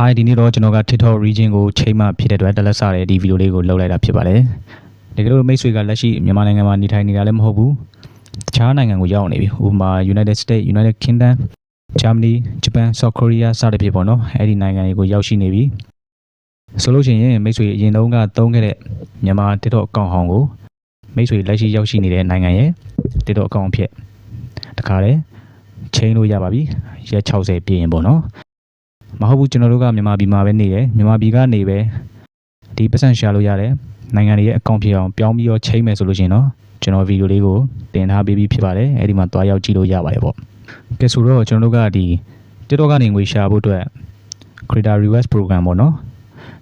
Hi ဒီနေ့တော့ကျွန်တော်က TikTok region ကိုချိန်မှဖြစ်တဲ့အတွက်တက်လက်စတဲ့ဒီဗီဒီယိုလေးကိုလုပ်လိုက်တာဖြစ်ပါတယ်။တကယ်လို့မိတ်ဆွေကလက်ရှိမြန်မာနိုင်ငံမှာနေထိုင်နေတာလည်းမဟုတ်ဘူး။တခြားနိုင်ငံကိုရောက်နေပြီ။ဥပမာ United States, United Kingdom, Germany, Japan, South Korea စသဖြင့်ပေါ့နော်။အဲ့ဒီနိုင်ငံတွေကိုရောက်ရှိနေပြီ။ဆိုလို့ရှိရင်မိတ်ဆွေအရင်တုန်းကသုံးခဲ့တဲ့မြန်မာ TikTok အကောင့်ဟောင်းကိုမိတ်ဆွေလက်ရှိရောက်ရှိနေတဲ့နိုင်ငံရဲ့ TikTok အကောင့်ဖြစ်တခါလေချိန်လို့ရပါပြီ။ရက်60ပြည့်ရင်ပေါ့နော်။ မဟုတ်ဘူးကျွန်တော်တို့ကမြန်မာပြည်မှာပဲနေတယ်မြန်မာပြည်ကနေပဲဒီပတ်စံရှာလို့ရတယ်နိုင်ငံတွေရဲ့အကောင့်ဖြစ်အောင်ပြောင်းပြီးတော့ချိန်မယ်ဆိုလို့ရှိရင်တော့ကျွန်တော်ဗီဒီယိုလေးကိုတင်ထားပေးပြီးဖြစ်ပါတယ်အဲ့ဒီမှာတွားရောက်ကြည့်လို့ရပါတယ်ပေါ့ကဲဆိုတော့ကျွန်တော်တို့ကဒီ TikTok ကနေငွေရှာဖို့အတွက် Creator Rewards Program ပေါ့နော်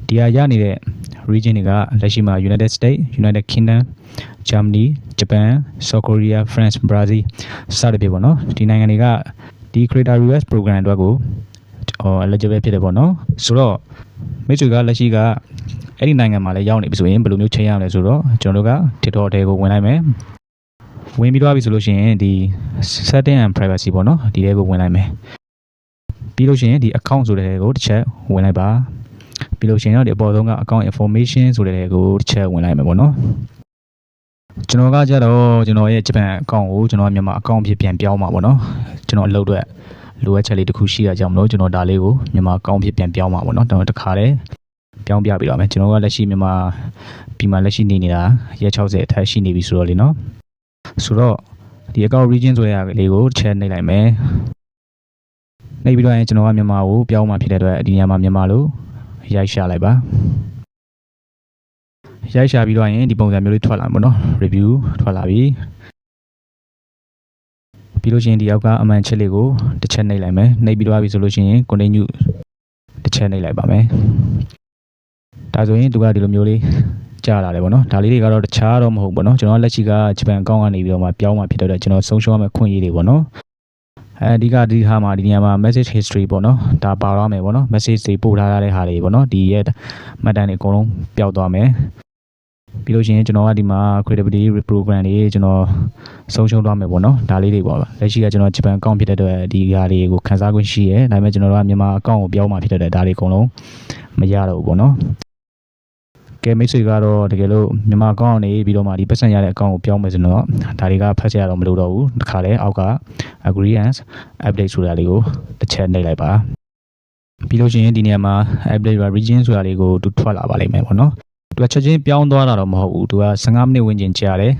ဒီဟာရနေတဲ့ region တွေကလက်ရှိမှာ United States United Kingdom Germany Japan South Korea France Brazil စသဖြင့်ပေါ့နော်ဒီနိုင်ငံတွေကဒီ Creator Rewards Program အတွက်ကိုဟို eligible ဖြစ်တယ်ပေါ့နော်ဆိုတော့မိတ်ဆွေကလက်ရှိကအဲ့ဒီနိုင်ငံမှာလည်းရောက်နေပြီဆိုရင်ဘယ်လိုမျိုးချိန်ရမလဲဆိုတော့ကျွန်တော်တို့က TikTok ထဲကိုဝင်လိုက်မယ်ဝင်ပြီးတော့ပြီဆိုလို့ရှိရင်ဒီ setting and privacy ပေါ့နော်ဒီထဲကိုဝင်လိုက်မယ်ပြီးလို့ရှိရင်ဒီ account ဆိုတဲ့ထဲကိုတစ်ချက်ဝင်လိုက်ပါပြီးလို့ရှိရင်တော့ဒီအပေါ်ဆုံးက account information ဆိုတဲ့ထဲကိုတစ်ချက်ဝင်လိုက်မယ်ပေါ့နော်ကျွန်တော်ကကြတော့ကျွန်တော်ရဲ့ဂျပန် account ကိုကျွန်တော်မြန်မာ account ဖြစ်ပြန်ပြောင်းမှာပေါ့နော်ကျွန်တော်အလုပ်အတွက် လိုအပ်ချက်လေးတစ်ခုရှိတာကြောင့်မလို့ကျွန်တော်ဒါလေးကိုမြန်မာကောင်းဖြစ်ပြန်ပြောင်းမှာပေါ့နော်ကျွန်တော်တခါတည်းပြောင်းပြပြီးတော့မယ်ကျွန်တော်ကလက်ရှိမြန်မာပြည်မှာလက်ရှိနေနေတာရက်60အထက်ရှိနေပြီဆိုတော့လေနော်ဆိုတော့ဒီ account region ဆိုတဲ့ဟာလေးကိုချက်နှိပ်လိုက်မယ်နှိပ်ပြီးတော့ရင်ကျွန်တော်ကမြန်မာကိုပြောင်းမှာဖြစ်တဲ့အတွက်ဒီနေရာမှာမြန်မာလို့ရိုက်ရှာလိုက်ပါရိုက်ရှာပြီးတော့ရင်ဒီပုံစံမျိုးလေးထွက်လာမှာပေါ့နော် review ထွက်လာပြီ ပြီးလို့ရှိရင်ဒီအောက်ကအမှန်ချက်လေးကိုတစ်ချက်နှိပ်လိုက်မယ်နှိပ်ပြီးတော့ပြီဆိုလို့ရှိရင် continue တစ်ချက်နှိပ်လိုက်ပါမယ်ဒါဆိုရင်သူကဒီလိုမျိုးလေးကြာလာတယ်ပေါ့နော်ဒါလေးတွေကတော့တခြားတော့မဟုတ်ဘူးပေါ့နော်ကျွန်တော်လက်ရှိကဂျပန်အကောင့်ကနေပြီးတော့မှပြောင်းမှဖြစ်တဲ့အတွက်ကျွန်တော်ဆုံးရှုံးရမယ့်ခွင့်ရည်တွေပေါ့နော်အဲဒီကဒီဟာမှာဒီနေရာမှာ message history ပေါ့နော်ဒါပါတော့မယ်ပေါ့နော် message တွေပို့ထားရတဲ့ဟာတွေပေါ့နော်ဒီရဲ့မှတ်တမ်းတွေအကုန်လုံးပျောက်သွားမယ် ပြီးလို့ရှိရင်ကျွန်တော်ကဒီမှာ creativity program တွေကျွန်တော်ဆုံးရှုံးသွားမယ်ပေါ့နော်ဒါလေးတွေပေါ့လက်ရှိကကျွန်တော်ဂျပန်အကောင့်ဖြစ်တဲ့အတွက်ဒီဟာတွေကိုခန်းစားခွင့်ရှိရဲဒါပေမဲ့ကျွန်တော်တို့ကမြန်မာအကောင့်ကိုပြောင်းมาဖြစ်တဲ့အတွက်ဒါတွေအကုန်လုံးမရတော့ဘူးပေါ့နော်ကဲမိတ်ဆွေကတော့တကယ်လို့မြန်မာအကောင့်နေပြီးတော့မှဒီပတ်စံရတဲ့အကောင့်ကိုပြောင်းမယ်ဆိုတော့ဒါတွေကဖတ်ရတော့မလို့တော့ဘူးတခါလဲအောက်က agreement update ဆိုတာလေးကိုတစ်ချက်နှိပ်လိုက်ပါပြီးလို့ရှိရင်ဒီနေရာမှာ update region ဆိုတာလေးကိုသူထွက်လာပါလိမ့်မယ်ပေါ့နော် သူကချက်ချင်းပြောင်းသွားတာတော့မဟုတ်ဘူးသူက15မိနစ်ဝန်းကျင်ကြာတယ်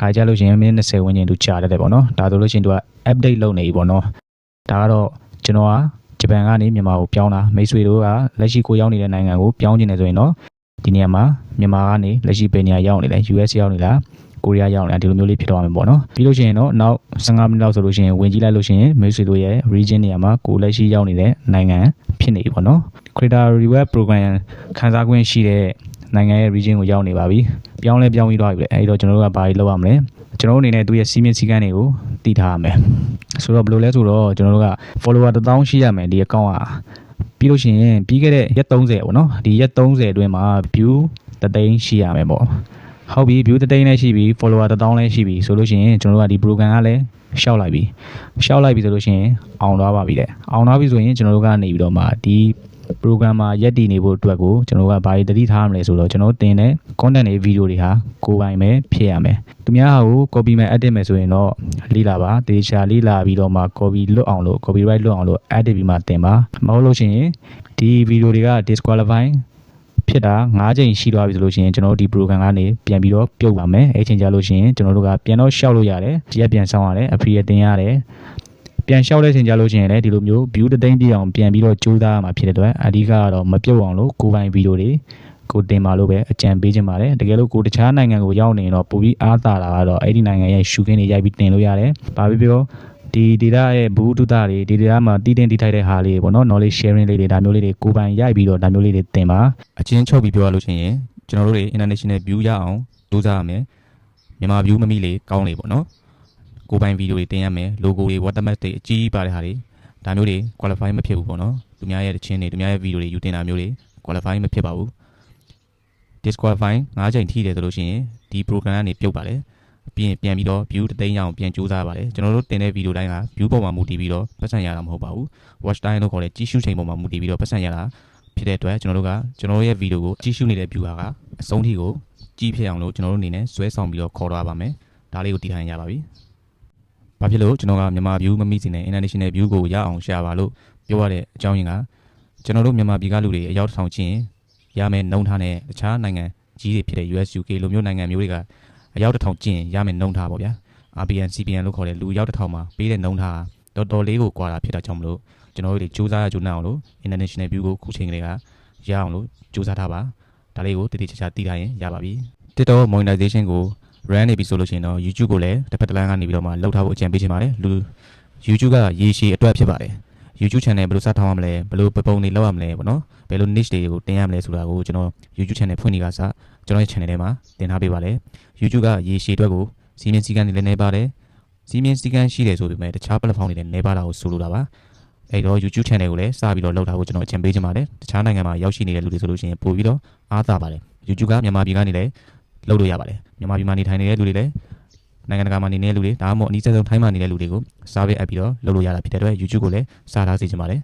ခါကြလို့ရှိရင်မိနစ်20ဝန်းကျင်သူကြာတတ်တယ်ပေါ့နော်ဒါဆိုလို့ရှိရင်သူက update လုပ်နေပြီပေါ့နော်ဒါကတော့ကျွန်တော်ကဂျပန်ကနေမြန်မာကိုပြောင်းတာမိတ်ဆွေတို့ကလက်ရှိကိုရောက်နေတဲ့နိုင်ငံကိုပြောင်းကျင်နေဆိုရင်တော့ဒီနေရာမှာမြန်မာကနေလက်ရှိဘယ်နေရာရောက်နေလဲ US ရောက်နေလားကိုရီးယားရောက်နေတာဒီလိုမျိုးလေးဖြစ်သွားမှာပေါ့နော်ပြီးလို့ရှိရင်တော့နောက်15မိနစ်လောက်ဆိုလို့ရှိရင်ဝင်ကြည့်လိုက်လို့ရှိရင်မိတ်ဆွေတို့ရဲ့ region နေရာမှာကိုလက်ရှိရောက်နေတဲ့နိုင်ငံဖြစ်နေပြီပေါ့နော် Creator Reward Program ခန်းစားခွင့်ရှိတဲ့ နိုင်ငံရဲ့ region ကိုရောက်နေပါပြီပြောင်းလဲပြောင်းပြီးတော့ပြီလေအဲဒီတော့ကျွန်တော်တို့ကဘာကြီးလုပ်ရမလဲကျွန်တော်တို့အနေနဲ့သူ့ရဲ့စီးမင်းစည်းကမ်းတွေကိုတည်ထားရမယ်ဆိုတော့ဘယ်လိုလဲဆိုတော့ကျွန်တော်တို့က follower 1000ရှိရမယ်ဒီ account ကပြီးလို့ရှိရင်ပြီးခဲ့တဲ့ရက်30ပေါ့နော်ဒီရက်30အတွင်းမှာ view တသိန်းရှိရမယ်ပေါ့ဟုတ်ပြီ view တသိန်းလည်းရှိပြီ follower 1000လည်းရှိပြီဆိုလို့ရှိရင်ကျွန်တော်တို့ကဒီ program ကလည်းရှောက်လိုက်ပြီရှောက်လိုက်ပြီဆိုလို့ရှိရင်အောင်သွားပါပြီတဲ့အောင်သွားပြီဆိုရင်ကျွန်တော်တို့ကနေပြီးတော့မှဒီ program မှာရက်တည်နေဖို့အတွက်ကိုကျွန်တော်တို့ကဘာတွေတတိထားရမလဲဆိုတော့ကျွန်တော်တင်တဲ့ content တွေ video တွေဟာကိုယ်ပိုင်ပဲဖြစ်ရမယ်သူများဟာကို copy မဲ့ edit မဲ့ဆိုရင်တော့လေးလာပါတေချာလေးလာပြီးတော့မှ copy လွတ်အောင်လို့ copyright လွတ်အောင်လို့ edit ပြီးမှတင်ပါမဟုတ်လို့ရှိရင်ဒီ video တွေက disqualify ဖြစ်တာ၅ချိန်ရှိသွားပြီဆိုလို့ရှိရင်ကျွန်တော်တို့ဒီ program ကနေပြန်ပြီးတော့ပြုတ်ပါမယ်အဲ့ချိန်ကြလို့ရှိရင်ကျွန်တော်တို့ကပြန်တော့ရှောက်လို့ရတယ်ရက်ပြန်ဆောင်ရတယ်အဖရီတင်ရတယ် ပြန်လျှောက်တဲ့ချိန်ကြလို့ရှိရင်လည်းဒီလိုမျိုး view တသိန်းပြည့်အောင်ပြန်ပြီးတော့ကြိုးစားရမှာဖြစ်တဲ့အတွက်အဓိကကတော့မပြုတ်အောင်လို့ကိုယ်ပိုင်ဗီဒီယိုတွေကိုတင်ပါလို့ပဲအကြံပေးခြင်းပါတယ်တကယ်လို့ကိုတခြားနိုင်ငံကိုရောက်နေရင်တော့ပိုပြီးအားသာတာကတော့အဲ့ဒီနိုင်ငံရဲ့ရှုခင်းတွေရိုက်ပြီးတင်လို့ရတယ်ဘာဖြစ်ပြောဒီ data ရဲ့ဘူးတုဒတွေဒီ data မှာတည်တင်တည်ထိုက်တဲ့ဟာလေးပေါ့နော် knowledge sharing လေးတွေဒါမျိုးလေးတွေကိုယ်ပိုင်ရိုက်ပြီးတော့ဒါမျိုးလေးတွေတင်ပါအချင်းချုပ်ပြီးပြောရလို့ရှိရင်ကျွန်တော်တို့တွေ international view ရအောင်စူးစမ်းရမယ်မြန်မာ view မမိလေကောင်းလေပေါ့နော် ကိုယ်ပိုင်ဗီဒီယိုတွေတင်ရမယ် logo တွေ watermark တွေအကြီးကြီးပါတဲ့ဟာတွေဒါမျိုးတွေ qualify မဖြစ်ဘူးပေါ့နော်သူများရဲ့တခြင်းတွေသူများရဲ့ဗီဒီယိုတွေယူတင်တာမျိုးတွေ qualify မဖြစ်ပါဘူး disqualify ၅ချိန်ထိတယ်ဆိုလို့ရှိရင်ဒီ program ကနေပြုတ်ပါလေပြီးရင်ပြန်ပြီးတော့ view တစ်သိန်းရအောင်ပြန်ကြိုးစားရပါတယ်ကျွန်တော်တို့တင်တဲ့ဗီဒီယိုတိုင်းက view ပေါ်မှာမူတည်ပြီးတော့ပတ်စံရတာမဟုတ်ပါဘူး watch time လို့ခေါ်တဲ့ကြည့်ရှုချိန်ပေါ်မှာမူတည်ပြီးတော့ပတ်စံရတာဖြစ်တဲ့အတွက်ကျွန်တော်တို့ကကျွန်တော်တို့ရဲ့ဗီဒီယိုကိုကြည့်ရှုနေတဲ့ viewer ကအဆုံးထိကိုကြည့်ဖြစ်အောင်လို့ကျွန်တော်တို့အနေနဲ့ဆွဲဆောင်ပြီးတော့ခေါ်တော့ပါမယ်ဒါလေးကိုတည်ထိုင်ရပါပြီ ဘာဖြစ်လို့ကျွန်တော်ကမြန်မာ view မမိစင်တဲ့ international view ကိုရအောင်ရှာပါလို့ပြောရတဲ့အကြောင်းရင်းကကျွန်တော်တို့မြန်မာပြည်ကလူတွေအရောက်တစ်ထောင်ချင်းရမယ်နှုံထားတဲ့တခြားနိုင်ငံကြီးတွေဖြစ်တဲ့ US UK လိုမျိုးနိုင်ငံမျိုးတွေကအရောက်တစ်ထောင်ကျင်ရမယ်နှုံထားပါဗျာ RBN CBN လို့ခေါ်တဲ့လူရောက်တစ်ထောင်မှာပေးတဲ့နှုံထားတော်တော်လေးကိုကွာတာဖြစ်တာကြောင့်မလို့ကျွန်တော်တို့တွေစူးစမ်းရကြိုးနှံအောင်လို့ international view ကိုခုချိန်ကလေးကရအောင်လို့စူးစမ်းထားပါဒါလေးကိုတတိချာချာတည်ထားရင်ရပါပြီ TikTok monetization ကို run နေပြီဆိုလို့ရှိရင်တော့ YouTube ကိုလည်းတစ်ဖက်တစ်လမ်းကနေပြီးတော့မှလောက်ထားဖို့အကြံပေးချင်ပါတယ်လူ YouTube ကရေရှည်အတွက်ဖြစ်ပါတယ် YouTube channel ဘယ်လိုစထောင်ရမလဲဘယ်လိုပပုံတွေလောက်ရမလဲပေါ့နော်ဘယ်လို niche တွေကိုတင်ရမလဲဆိုတာကိုကျွန်တော် YouTube channel ဖွင့်နေကစားကျွန်တော်ရဲ့ channel ထဲမှာတင်ထားပေးပါလေ YouTube ကရေရှည်အတွက်ကိုစီမင်းစည်းကမ်းတွေလည်းနေပါတယ်စီမင်းစည်းကမ်းရှိတယ်ဆိုပေမဲ့တခြား platform တွေလည်းနေပါတာကိုဆိုလိုတာပါအဲ့တော့ YouTube channel ကိုလည်းစပြီးတော့လောက်ထားဖို့ကျွန်တော်အကြံပေးချင်ပါတယ်တခြားနိုင်ငံမှာရောက်ရှိနေတဲ့လူတွေဆိုလို့ရှိရင်ပို့ပြီးတော့အားသာပါတယ် YouTube ကမြန်မာပြည်ကနေလည်း လောက်လို့ရပါတယ်မြန်မာပြည်မှာနေထိုင်နေတဲ့လူတွေလည်းနိုင်ငံတကာမှာနေနေတဲ့လူတွေဒါမှမဟုတ်အနည်းဆုံးထိုင်းမှာနေတဲ့လူတွေကို service app ပြီးတော့လုပ်လို့ရတာဖြစ်တဲ့အတွက် YouTube ကိုလည်းစားထားစေချင်ပါတယ်